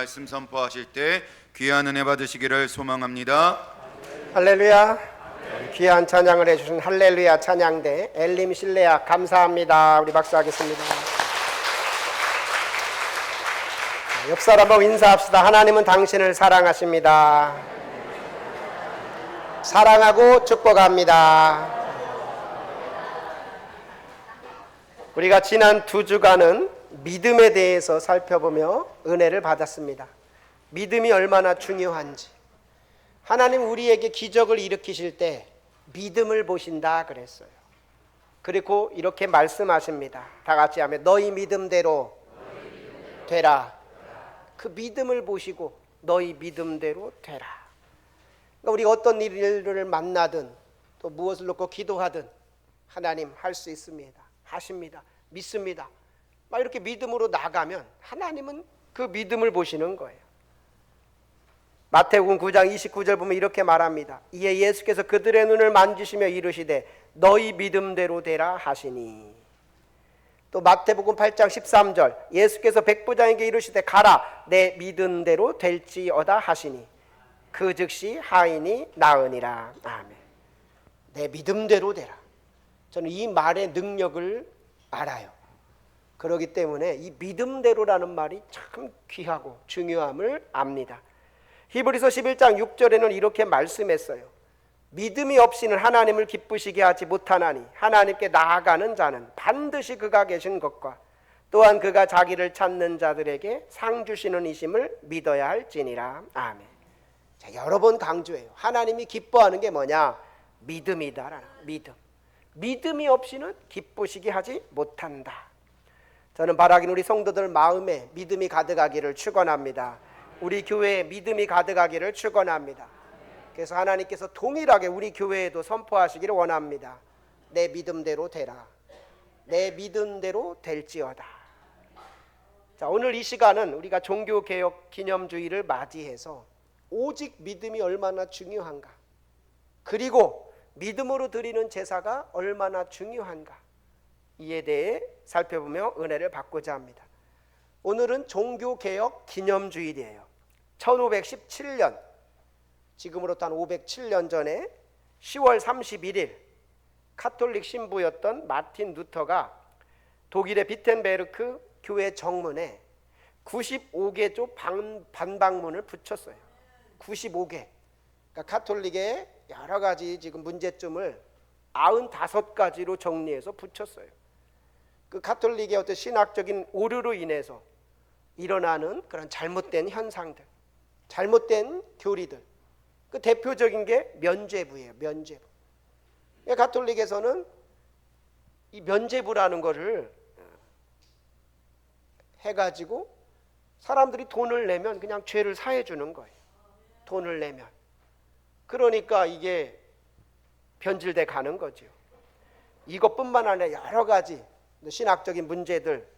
말씀 선포하실 때 귀한 은혜 받으시기를 소망합니다. 할렐루야. 귀한 찬양을 해주신 할렐루야 찬양대 엘림 실레야 감사합니다. 우리 박수하겠습니다. 옆 사람하고 인사합시다. 하나님은 당신을 사랑하십니다. 사랑하고 축복합니다. 우리가 지난 두 주간은 믿음에 대해서 살펴보며 은혜를 받았습니다. 믿음이 얼마나 중요한지. 하나님 우리에게 기적을 일으키실 때 믿음을 보신다 그랬어요. 그리고 이렇게 말씀하십니다. 다 같이 하면 너희 믿음대로 되라. 그 믿음을 보시고 너희 믿음대로 되라. 그러니까 우리가 어떤 일을 만나든 또 무엇을 놓고 기도하든 하나님 할 수 있습니다. 하십니다. 믿습니다. 막 이렇게 믿음으로 나가면 하나님은 그 믿음을 보시는 거예요. 마태복음 9장 29절 보면 이렇게 말합니다. 이에 예수께서 그들의 눈을 만지시며 이르시되 너희 믿음대로 되라 하시니. 또 마태복음 8장 13절 예수께서 백부장에게 이르시되 가라 내 믿음대로 될지어다 하시니 그 즉시 하인이 나으니라. 아멘. 내 믿음대로 되라. 저는 이 말의 능력을 알아요. 그렇기 때문에 이 믿음대로라는 말이 참 귀하고 중요함을 압니다. 히브리서 11장 6절에는 이렇게 말씀했어요. 믿음이 없이는 하나님을 기쁘시게 하지 못하나니 하나님께 나아가는 자는 반드시 그가 계신 것과 또한 그가 자기를 찾는 자들에게 상 주시는 이심을 믿어야 할지니라. 아멘. 자, 여러 번 강조해요. 하나님이 기뻐하는 게 뭐냐? 믿음이다라는 믿음. 믿음이 없이는 기쁘시게 하지 못한다. 저는 바라긴 우리 성도들 마음에 믿음이 가득하기를 축원합니다. 우리 교회에 믿음이 가득하기를 축원합니다. 그래서 하나님께서 동일하게 우리 교회에도 선포하시기를 원합니다. 내 믿음대로 되라. 내 믿음대로 될지어다. 자, 오늘 이 시간은 우리가 종교 개혁 기념주의를 맞이해서 오직 믿음이 얼마나 중요한가? 그리고 믿음으로 드리는 제사가 얼마나 중요한가? 이에 대해 살펴보며 은혜를 받고자 합니다. 오늘은 종교 개혁 기념주일이에요. 1517년 지금으로부터 한 507년 전에 10월 31일 카톨릭 신부였던 마틴 루터가 독일의 비텐베르크 교회 정문에 95개 조 반박문을 붙였어요. 95개. 그러니까 카톨릭의 여러 가지 지금 문제점을 95가지로 정리해서 붙였어요. 그 카톨릭의 어떤 신학적인 오류로 인해서 일어나는 그런 잘못된 현상들, 잘못된 교리들. 그 대표적인 게 면죄부예요. 면죄부. 가톨릭에서는 이 면죄부라는 거를 어, 해가지고 사람들이 돈을 내면 그냥 죄를 사해 주는 거예요. 돈을 내면. 그러니까 이게 변질돼 가는 거죠. 이것뿐만 아니라 여러 가지 신학적인 문제들,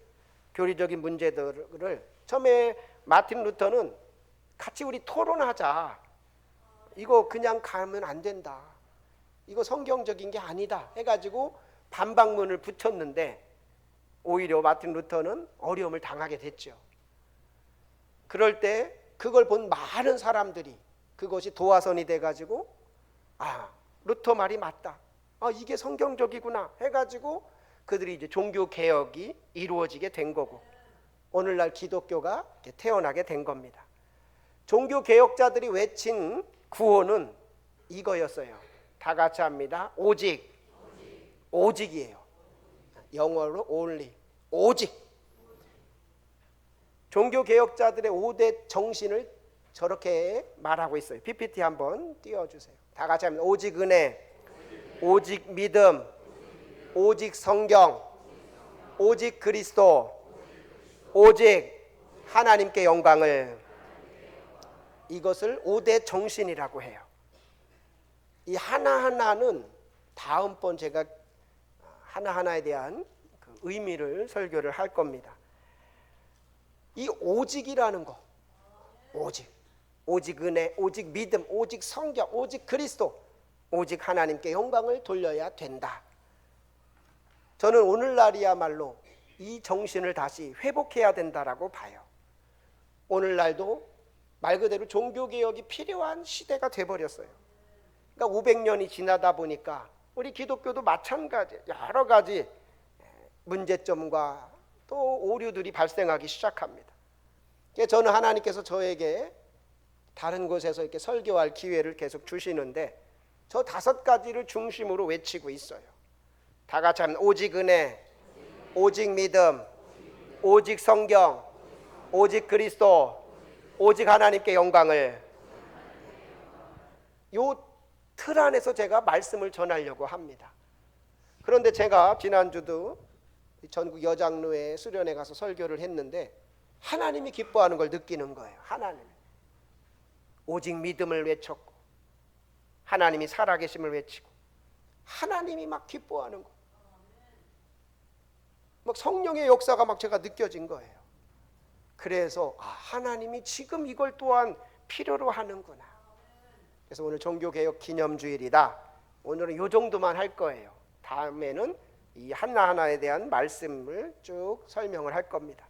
교리적인 문제들을 처음에 마틴 루터는 같이 우리 토론하자. 이거 그냥 가면 안 된다. 이거 성경적인 게 아니다. 해가지고 반박문을 붙였는데 오히려 마틴 루터는 어려움을 당하게 됐죠. 그럴 때 그걸 본 많은 사람들이 그것이 도화선이 돼가지고 아 루터 말이 맞다. 아 이게 성경적이구나 해가지고 그들이 이제 종교 개혁이 이루어지게 된 거고 오늘날 기독교가 태어나게 된 겁니다. 종교 개혁자들이 외친 구호는 이거였어요. 다 같이 합니다. 오직, 오직 이에요. 영어로 only, 오직. 종교 개혁자들의 5대 정신을 저렇게 말하고 있어요. PPT 한번 띄워 주세요. 다 같이 합니다. 오직 은혜, 오직 믿음, 오직 성경, 오직 그리스도, 오직 하나님께 영광을 이것을 5대 정신이라고 해요. 이 하나하나는 다음번 제가 하나하나에 대한 그 의미를 설교를 할 겁니다. 이 오직이라는 거, 오직, 오직 은혜, 오직 믿음, 오직 성경, 오직 그리스도, 오직 하나님께 영광을 돌려야 된다. 저는 오늘날이야말로 이 정신을 다시 회복해야 된다라고 봐요. 오늘날도 말 그대로 종교 개혁이 필요한 시대가 돼 버렸어요. 그러니까 500년이 지나다 보니까 우리 기독교도 마찬가지 여러 가지 문제점과 또 오류들이 발생하기 시작합니다. 저는 하나님께서 저에게 다른 곳에서 이렇게 설교할 기회를 계속 주시는데 저 다섯 가지를 중심으로 외치고 있어요. 다 같이 하면 오직 은혜, 오직 믿음, 오직 성경, 오직 그리스도, 오직 하나님께 영광을 요 틀 안에서 제가 말씀을 전하려고 합니다. 그런데 제가 지난주도 전국 여장로회 수련회 가서 설교를 했는데 하나님이 기뻐하는 걸 느끼는 거예요. 하나님. 오직 믿음을 외쳤고 하나님이 살아계심을 외치고 하나님이 막 기뻐하는 거. 막 성령의 역사가 막 제가 느껴진 거예요. 그래서 아, 하나님이 지금 이걸 또한 필요로 하는구나. 그래서 오늘 종교개혁 기념주일이다. 오늘은 요 정도만 할 거예요. 다음에는 이 하나하나에 대한 말씀을 쭉 설명을 할 겁니다.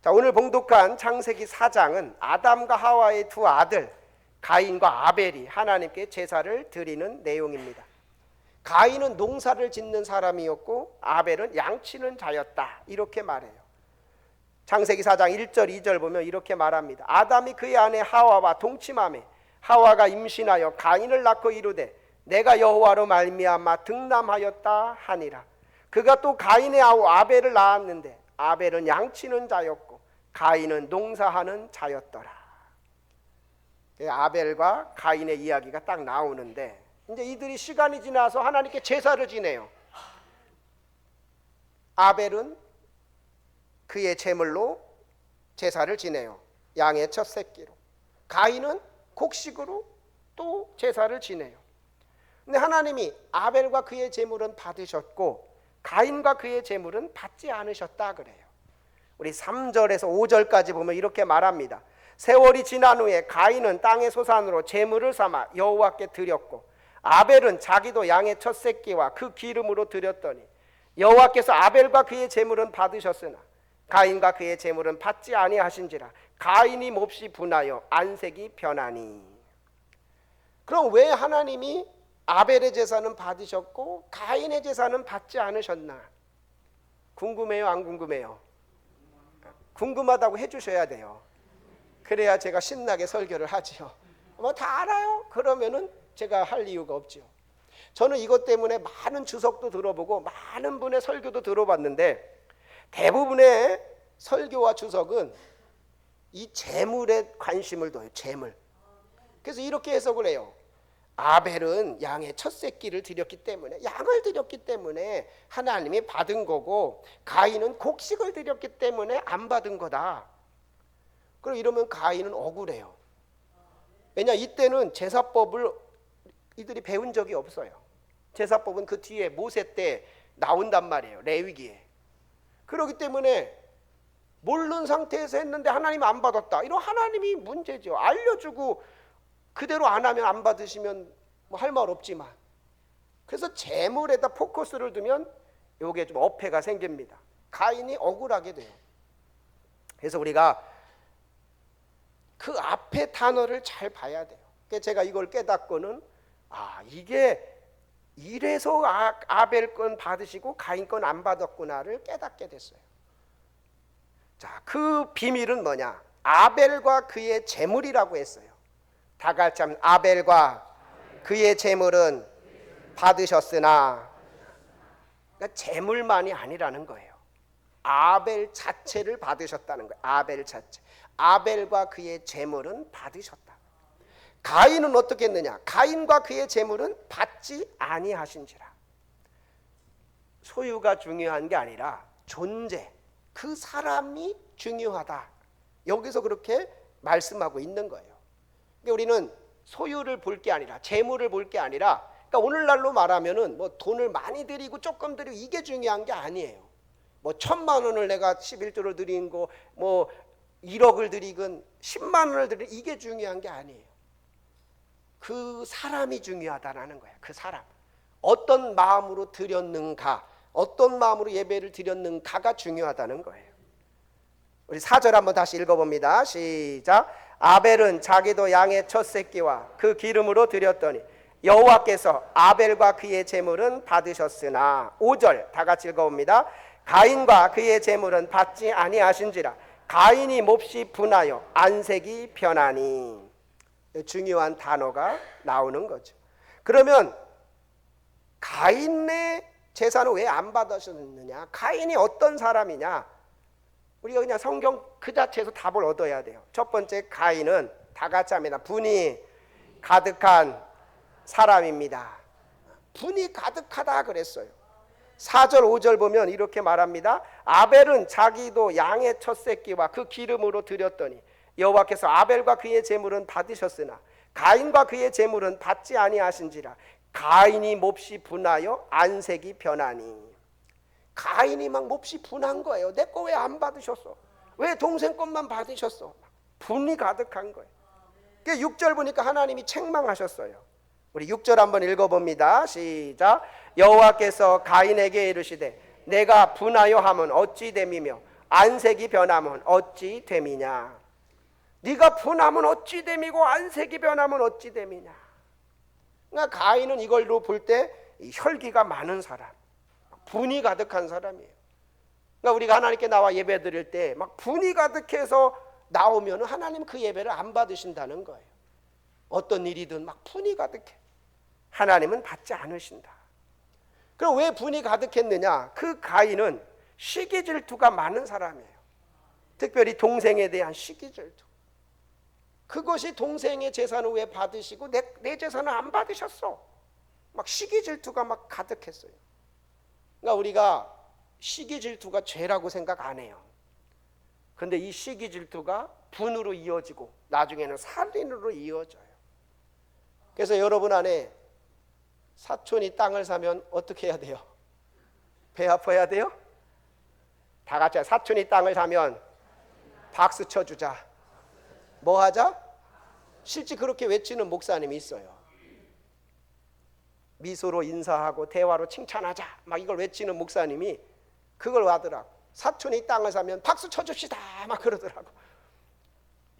자, 오늘 봉독한 창세기 4장은 아담과 하와의 두 아들 가인과 아벨이 하나님께 제사를 드리는 내용입니다. 가인은 농사를 짓는 사람이었고 아벨은 양치는 자였다. 이렇게 말해요. 창세기 4장 1절 2절 보면 이렇게 말합니다. 아담이 그의 아내 하와와 동침함에 하와가 임신하여 가인을 낳고 이르되 내가 여호와로 말미암아 등남하였다 하니라. 그가 또 가인의 아우 아벨을 낳았는데 아벨은 양치는 자였고 가인은 농사하는 자였더라. 그 아벨과 가인의 이야기가 딱 나오는데 이제 이들이 시간이 지나서 하나님께 제사를 지내요. 아벨은 그의 제물로 제사를 지내요. 양의 첫 새끼로. 가인은 곡식으로 또 제사를 지내요. 근데 하나님이 아벨과 그의 제물은 받으셨고 가인과 그의 제물은 받지 않으셨다 그래요. 우리 3절에서 5절까지 보면 이렇게 말합니다. 세월이 지난 후에 가인은 땅의 소산으로 제물을 삼아 여호와께 드렸고 아벨은 자기도 양의 첫 새끼와 그 기름으로 드렸더니 여호와께서 아벨과 그의 제물은 받으셨으나 가인과 그의 제물은 받지 아니하신지라 가인이 몹시 분하여 안색이 변하니. 그럼 왜 하나님이 아벨의 제사는 받으셨고 가인의 제사는 받지 않으셨나? 궁금해요 안 궁금해요? 궁금하다고 해주셔야 돼요. 그래야 제가 신나게 설교를 하지요. 뭐 다 알아요? 그러면은 제가 할 이유가 없지요 저는 이것 때문에 많은 주석도 들어보고 많은 분의 설교도 들어봤는데 대부분의 설교와 주석은 이 재물에 관심을 둬요. 재물. 그래서 이렇게 해석을 해요. 아벨은 양의 첫 새끼를 드렸기 때문에 양을 드렸기 때문에 하나님이 받은 거고 가인은 곡식을 드렸기 때문에 안 받은 거다. 그럼 이러면 가인은 억울해요. 왜냐 이때는 제사법을 이들이 배운 적이 없어요. 제사법은 그 뒤에 모세 때 나온단 말이에요. 레위기에. 그렇기 때문에 모르는 상태에서 했는데 하나님 안 받았다. 이런 하나님이 문제죠. 알려주고 그대로 안 하면 안 받으시면 뭐 할 말 없지만 그래서 재물에다 포커스를 두면 요게 좀 어폐가 생깁니다. 가인이 억울하게 돼요. 그래서 우리가 그 앞에 단어를 잘 봐야 돼요. 그래서 제가 이걸 깨닫고는 아 이게 이래서 아, 아벨 건 받으시고 가인 건 안 받았구나를 깨닫게 됐어요. 자, 그 비밀은 뭐냐? 아벨과 그의 재물이라고 했어요. 다 같이 하면 아벨과 그의 재물은 받으셨으나 그러니까 재물만이 아니라는 거예요. 아벨 자체를 받으셨다는 거예요. 아벨 자체. 아벨과 그의 재물은 받으셨다. 가인은 어떻게 했느냐? 가인과 그의 재물은 받지 아니하신지라. 소유가 중요한 게 아니라 존재, 그 사람이 중요하다. 여기서 그렇게 말씀하고 있는 거예요. 그러니까 우리는 소유를 볼 게 아니라 재물을 볼 게 아니라 그러니까 오늘날로 말하면은 뭐 돈을 많이 드리고 조금 드리고 이게 중요한 게 아니에요. 뭐 천만 원을 내가 11조를 드린 거, 뭐 1억을 드리건 10만 원을 드리 이게 중요한 게 아니에요. 그 사람이 중요하다라는 거야. 그 사람. 어떤 마음으로 드렸는가, 어떤 마음으로 예배를 드렸는가가 중요하다는 거예요. 우리 사절 한번 다시 읽어봅니다. 시작. 아벨은 자기도 양의 첫 새끼와 그 기름으로 드렸더니 여호와께서 아벨과 그의 제물은 받으셨으나 5절 다 같이 읽어봅니다. 가인과 그의 제물은 받지 아니하신지라 가인이 몹시 분하여 안색이 변하니 중요한 단어가 나오는 거죠. 그러면 가인의 제사는 왜안 받으셨느냐? 가인이 어떤 사람이냐? 우리가 그냥 성경 그 자체에서 답을 얻어야 돼요. 첫 번째 가인은 다 같이 합니다. 분이 가득한 사람입니다. 분이 가득하다 그랬어요. 4절 5절 보면 이렇게 말합니다. 아벨은 자기도 양의 첫 새끼와 그 기름으로 드렸더니 여호와께서 아벨과 그의 제물은 받으셨으나 가인과 그의 제물은 받지 아니하신지라 가인이 몹시 분하여 안색이 변하니 가인이 막 몹시 분한 거예요. 내 거 왜 안 받으셨어? 왜 동생 것만 받으셨어? 분이 가득한 거예요. 그 6절 보니까 하나님이 책망하셨어요. 우리 6절 한번 읽어봅니다. 시작. 여호와께서 가인에게 이르시되 내가 분하여 함은 어찌 됨이며 안색이 변함은 어찌 됨이냐. 네가 분하면 어찌 됨이고 안색이 변하면 어찌 됨이냐. 그러니까 가인은 이걸로 볼 때 혈기가 많은 사람, 분이 가득한 사람이에요. 그러니까 우리가 하나님께 나와 예배 드릴 때 막 분이 가득해서 나오면 하나님 그 예배를 안 받으신다는 거예요. 어떤 일이든 막 분이 가득해. 하나님은 받지 않으신다. 그럼 왜 분이 가득했느냐? 그 가인은 시기 질투가 많은 사람이에요. 특별히 동생에 대한 시기 질투. 그것이 동생의 재산을 왜 받으시고 내, 내 재산을 안 받으셨어? 막 시기 질투가 막 가득했어요. 그러니까 우리가 시기 질투가 죄라고 생각 안 해요. 근데 이 시기 질투가 분으로 이어지고 나중에는 살인으로 이어져요. 그래서 여러분 안에 사촌이 땅을 사면 어떻게 해야 돼요? 배 아파야 돼요? 다 같이 사촌이 땅을 사면 박수 쳐주자. 뭐 하자? 실제 그렇게 외치는 목사님이 있어요. 미소로 인사하고 대화로 칭찬하자. 막 이걸 외치는 목사님이 그걸 하더라고. 사촌이 땅을 사면 박수 쳐줍시다. 막 그러더라고.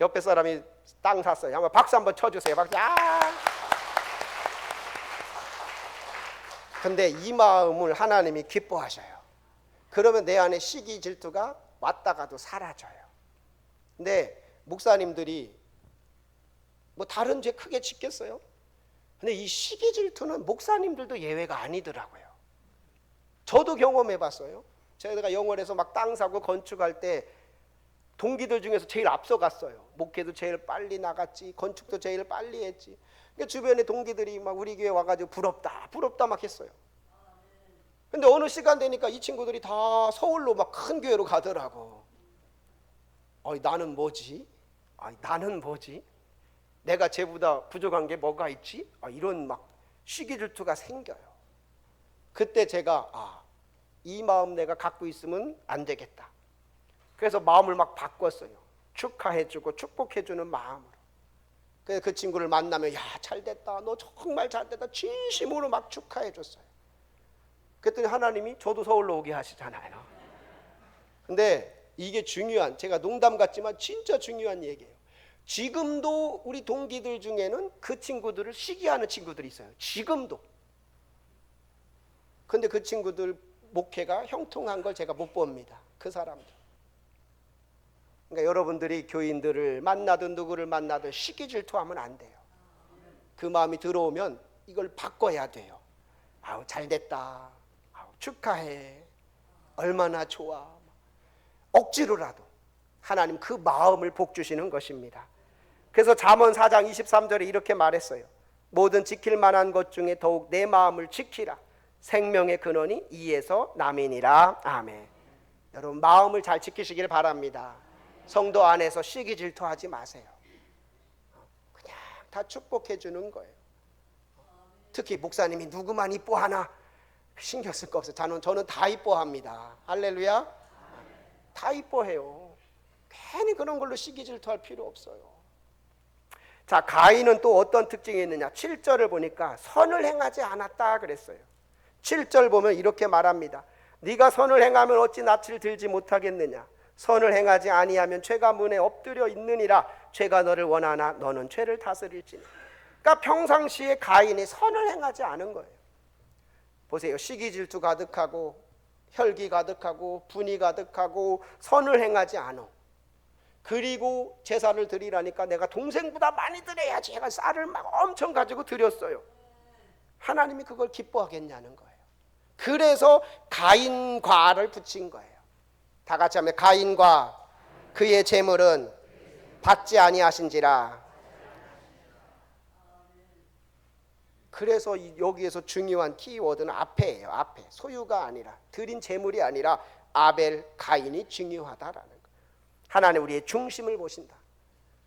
옆에 사람이 땅 샀어요. 한번 박수 한번 쳐주세요. 박수. 아! 근데 이 마음을 하나님이 기뻐하셔요. 그러면 내 안에 시기 질투가 왔다가도 사라져요. 근데 목사님들이 뭐 다른 죄 크게 짓겠어요? 근데 이 시기 질투는 목사님들도 예외가 아니더라고요. 저도 경험해 봤어요. 제가 영월에서 막 땅 사고 건축할 때 동기들 중에서 제일 앞서 갔어요. 목회도 제일 빨리 나갔지, 건축도 제일 빨리 했지. 그러니까 주변에 동기들이 막 우리 교회 와가지고 부럽다, 부럽다 막 했어요. 근데 어느 시간 되니까 이 친구들이 다 서울로 막 큰 교회로 가더라고. 어이 나는 뭐지? 아 나는 뭐지? 내가 쟤보다 부족한 게 뭐가 있지? 아, 이런 막 시기 질투가 생겨요. 그때 제가 아, 이 마음 내가 갖고 있으면 안 되겠다. 그래서 마음을 막 바꿨어요. 축하해주고 축복해주는 마음으로. 그래서 그 친구를 만나면 야 잘됐다. 너 정말 잘됐다. 진심으로 막 축하해줬어요. 그랬더니 하나님이 저도 서울로 오게 하시잖아요. 근데 이게 중요한 제가 농담 같지만 진짜 중요한 얘기예요. 지금도 우리 동기들 중에는 그 친구들을 시기하는 친구들이 있어요. 지금도. 근데 그 친구들 목회가 형통한 걸 제가 못 봅니다. 그 사람들. 그러니까 여러분들이 교인들을 만나든 누구를 만나든 시기 질투하면 안 돼요. 그 마음이 들어오면 이걸 바꿔야 돼요. 아우 잘 됐다. 아우 축하해. 얼마나 좋아. 억지로라도 하나님 그 마음을 복 주시는 것입니다. 그래서 잠언 4장 23절에 이렇게 말했어요. 모든 지킬 만한 것 중에 더욱 내 마음을 지키라. 생명의 근원이 이에서 남이니라. 아멘. 여러분 마음을 잘 지키시길 바랍니다. 성도 안에서 시기 질투하지 마세요. 그냥 다 축복해 주는 거예요. 특히 목사님이 누구만 이뻐하나 신경 쓸 거 없어요. 저는 저는 다 이뻐합니다. 할렐루야. 다 이뻐해요. 괜히 그런 걸로 시기 질투할 필요 없어요. 자, 가인은 또 어떤 특징이 있느냐? 7절을 보니까 선을 행하지 않았다 그랬어요. 7절 보면 이렇게 말합니다. 네가 선을 행하면 어찌 낯을 들지 못하겠느냐? 선을 행하지 아니하면 죄가 문에 엎드려 있느니라 죄가 너를 원하나 너는 죄를 다스릴지니 그러니까 평상시에 가인이 선을 행하지 않은 거예요 보세요 시기 질투 가득하고 혈기 가득하고 분이 가득하고 선을 행하지 않아 그리고 제사를 드리라니까 내가 동생보다 많이 드려야지 제가 쌀을 막 엄청 가지고 드렸어요. 하나님이 그걸 기뻐하겠냐는 거예요. 그래서 가인과를 붙인 거예요. 다 같이 하면 가인과 그의 재물은 받지 아니하신지라. 그래서 이- 여기에서 중요한 키워드는 앞에예요. 앞에 소유가 아니라 드린 재물이 아니라 아벨 가인이 중요하다라는 거. 하나님 우리의 중심을 보신다.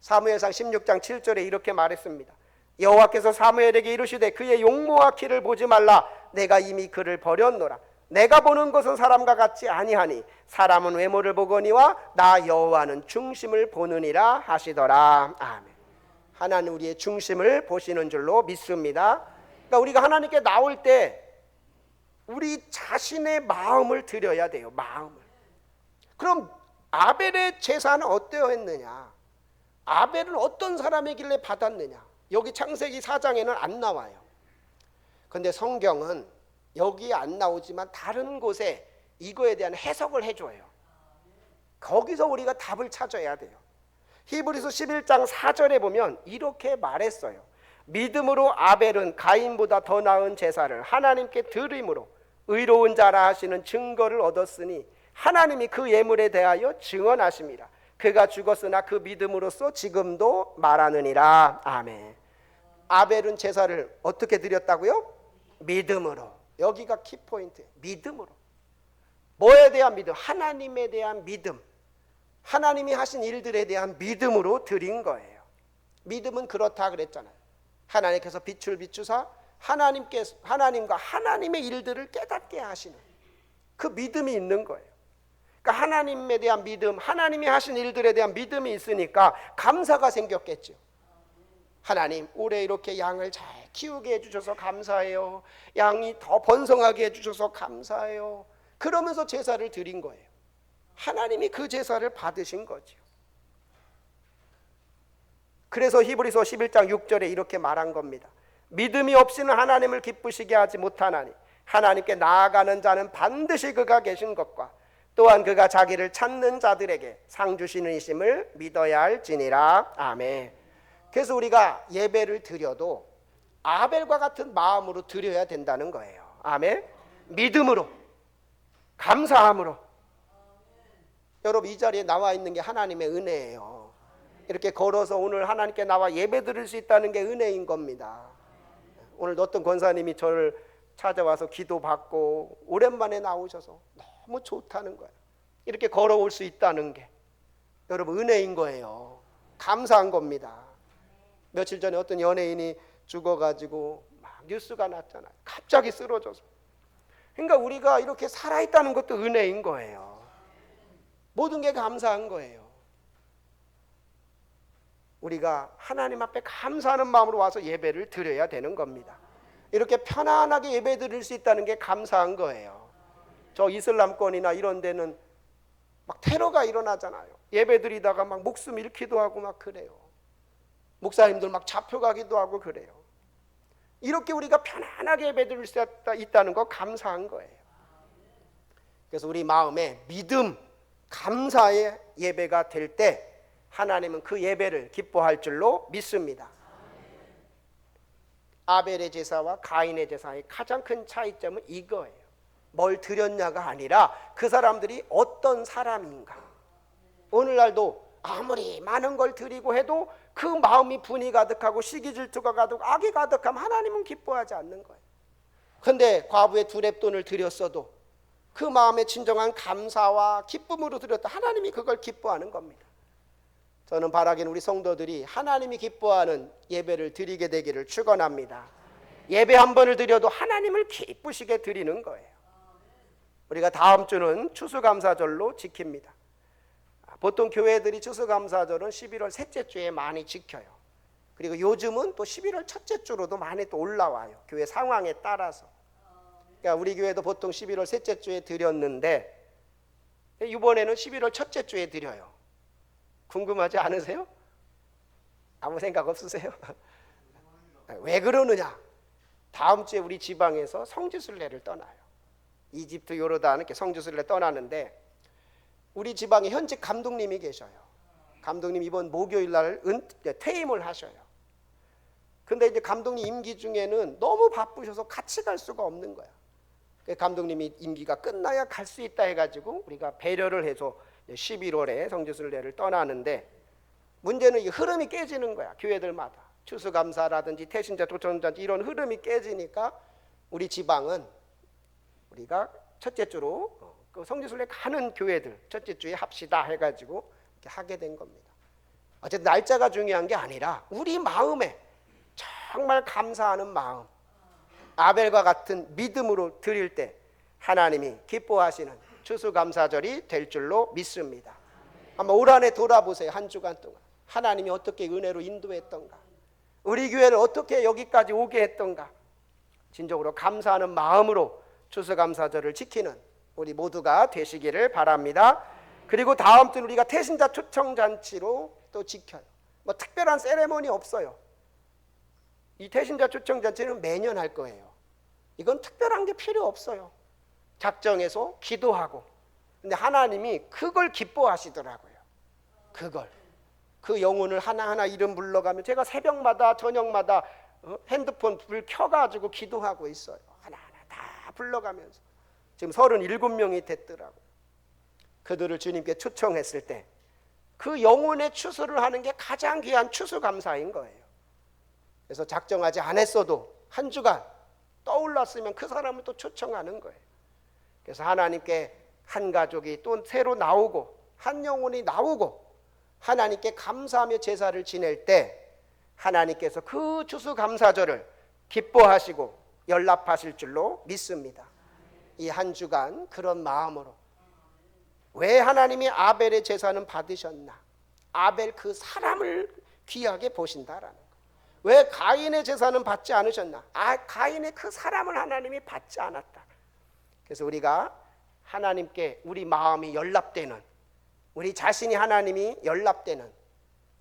사무엘상 16장 7절에 이렇게 말했습니다. 여호와께서 사무엘에게 이르시되 그의 용모와 키를 보지 말라 내가 이미 그를 버렸노라 내가 보는 것은 사람과 같지 아니하니 사람은 외모를 보거니와 나 여호와는 중심을 보느니라 하시더라 아멘 하나님 우리의 중심을 보시는 줄로 믿습니다 그러니까 우리가 하나님께 나올 때 우리 자신의 마음을 드려야 돼요 마음을 그럼 아벨의 제사는 어떠했느냐 아벨은 어떤 사람이길래 받았느냐? 여기 창세기 4장에는 안 나와요. 근데 성경은 여기 안 나오지만 다른 곳에 이거에 대한 해석을 해줘요. 거기서 우리가 답을 찾아야 돼요. 히브리서 11장 4절에 보면 이렇게 말했어요. 믿음으로 아벨은 가인보다 더 나은 제사를 하나님께 드림으로 의로운 자라 하시는 증거를 얻었으니 하나님이 그 예물에 대하여 증언하십니다. 그가 죽었으나 그 믿음으로써 지금도 말하느니라. 아멘. 아벨은 제사를 어떻게 드렸다고요? 믿음으로. 여기가 키포인트. 믿음으로. 뭐에 대한 믿음? 하나님에 대한 믿음. 하나님이 하신 일들에 대한 믿음으로 드린 거예요. 믿음은 그렇다 그랬잖아요. 하나님께서 빛을 비추사 하나님께 하나님과 하나님의 일들을 깨닫게 하시는 그 믿음이 있는 거예요. 그러니까 하나님에 대한 믿음, 하나님이 하신 일들에 대한 믿음이 있으니까 감사가 생겼겠죠. 하나님, 올해 이렇게 양을 잘 키우게 해주셔서 감사해요. 양이 더 번성하게 해주셔서 감사해요. 그러면서 제사를 드린 거예요. 하나님이 그 제사를 받으신 거죠. 그래서 히브리서 11장 6절에 이렇게 말한 겁니다. 믿음이 없이는 하나님을 기쁘시게 하지 못하나니 하나님께 나아가는 자는 반드시 그가 계신 것과 또한 그가 자기를 찾는 자들에게 상 주시는 이심을 믿어야 할지니라. 아멘. 그래서 우리가 예배를 드려도 아벨과 같은 마음으로 드려야 된다는 거예요. 아멘. 믿음으로 감사함으로 여러분 이 자리에 나와 있는 게 하나님의 은혜예요. 이렇게 걸어서 오늘 하나님께 나와 예배 드릴 수 있다는 게 은혜인 겁니다. 오늘 어떤 권사님이 저를 찾아와서 기도 받고 오랜만에 나오셔서 너무 좋다는 거예요. 이렇게 걸어올 수 있다는 게 여러분 은혜인 거예요. 감사한 겁니다. 며칠 전에 어떤 연예인이 죽어가지고 막 뉴스가 났잖아요. 갑자기 쓰러져서. 그러니까 우리가 이렇게 살아있다는 것도 은혜인 거예요. 모든 게 감사한 거예요. 우리가 하나님 앞에 감사하는 마음으로 와서 예배를 드려야 되는 겁니다. 이렇게 편안하게 예배 드릴 수 있다는 게 감사한 거예요. 저 이슬람권이나 이런 데는 막 테러가 일어나잖아요. 예배 드리다가 막 목숨 잃기도 하고 막 그래요. 목사님들 막 잡혀가기도 하고 그래요. 이렇게 우리가 편안하게 예배 드릴 수 있다는 거 감사한 거예요. 그래서 우리 마음에 믿음, 감사의 예배가 될 때 하나님은 그 예배를 기뻐할 줄로 믿습니다. 아벨의 제사와 가인의 제사의 가장 큰 차이점은 이거예요. 뭘 드렸냐가 아니라 그 사람들이 어떤 사람인가. 오늘날도 아무리 많은 걸 드리고 해도 그 마음이 분이 가득하고 시기 질투가 가득하고 악이 가득하면 하나님은 기뻐하지 않는 거예요. 근데 과부의 두 랩돈을 드렸어도 그 마음의 진정한 감사와 기쁨으로 드렸다. 하나님이 그걸 기뻐하는 겁니다. 저는 바라기는 우리 성도들이 하나님이 기뻐하는 예배를 드리게 되기를 축원합니다. 예배 한 번을 드려도 하나님을 기쁘시게 드리는 거예요. 우리가 다음 주는 추수감사절로 지킵니다. 보통 교회들이 추수감사절은 11월 셋째 주에 많이 지켜요. 그리고 요즘은 또 11월 첫째 주로도 많이 또 올라와요. 교회 상황에 따라서. 그러니까 우리 교회도 보통 11월 셋째 주에 드렸는데 이번에는 11월 첫째 주에 드려요. 궁금하지 않으세요? 아무 생각 없으세요? 왜 그러느냐? 다음 주에 우리 지방에서 성지순례를 떠나요. 이집트 요르단 이렇게 성지순례 떠나는데 우리 지방에 현직 감독님이 계셔요. 감독님 이번 목요일 날 은, 퇴임을 하셔요. 근데 이제 감독님 임기 중에는 너무 바쁘셔서 같이 갈 수가 없는 거야. 그 감독님이 임기가 끝나야 갈 수 있다 해가지고 우리가 배려를 해서 11월에 성지순례를 떠나는데 문제는 이 흐름이 깨지는 거야 교회들마다 추수감사라든지 태신자 도청잔치 이런 흐름이 깨지니까 우리 지방은 우리가 첫째 주로 어, 그 성지순례 가는 교회들 첫째 주에 합시다 해가지고 이렇게 하게 된 겁니다. 어쨌든 날짜가 중요한 게 아니라 우리 마음에 정말 감사하는 마음 아벨과 같은 믿음으로 드릴 때 하나님이 기뻐하시는 추수감사절이 될 줄로 믿습니다. 한번 올 한해 돌아보세요. 한 주간 동안 하나님이 어떻게 은혜로 인도했던가 우리 교회를 어떻게 여기까지 오게 했던가 진정으로 감사하는 마음으로 추수감사절을 지키는 우리 모두가 되시기를 바랍니다. 그리고 다음 주 우리가 태신자 초청 잔치로 또 지켜요. 뭐 특별한 세레모니 없어요. 이 태신자 초청 잔치는 매년 할 거예요. 이건 특별한 게 필요 없어요. 작정해서 기도하고. 근데 하나님이 그걸 기뻐하시더라고요. 그걸. 그 영혼을 하나하나 이름 불러가면 제가 새벽마다 저녁마다 어? 핸드폰 불 켜가지고 기도하고 있어요. 하나하나 다 불러가면서. 지금 37명이 됐더라고요. 그들을 주님께 초청했을 때 그 영혼의 추수를 하는 게 가장 귀한 추수 감사인 거예요. 그래서 작정하지 않았어도 한 주간 떠올랐으면 그 사람을 또 초청하는 거예요. 그래서 하나님께 한 가족이 또 새로 나오고 한 영혼이 나오고 하나님께 감사하며 제사를 지낼 때 하나님께서 그 추수 감사절을 기뻐하시고 연락하실 줄로 믿습니다. 이 한 주간 그런 마음으로 왜 하나님이 아벨의 제사는 받으셨나? 아벨 그 사람을 귀하게 보신다라는 거. 왜 가인의 제사는 받지 않으셨나? 아, 가인의 그 사람을 하나님이 받지 않았다. 그래서 우리가 하나님께 우리 마음이 연락되는 우리 자신이 하나님이 연락되는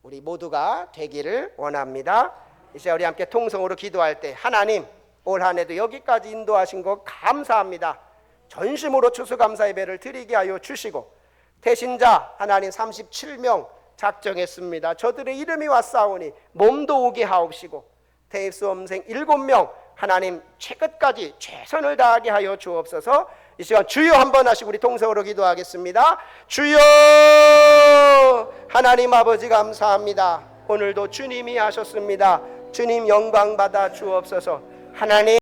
우리 모두가 되기를 원합니다. 이제 우리 함께 통성으로 기도할 때 하나님 올 한해도 여기까지 인도하신 것 감사합니다. 전심으로 추수감사 예배를 드리게 하여 주시고 대신자 하나님 37명 작정했습니다. 저들의 이름이 왔사오니 몸도 오게 하옵시고 대수험생 7명 하나님 최끝까지 최선을 다하게 하여 주옵소서. 이 시간 주여 한번 하시고 우리 통성으로 기도하겠습니다. 주여 하나님 아버지 감사합니다. 오늘도 주님이 하셨습니다. 주님 영광 받아 주옵소서. 하나님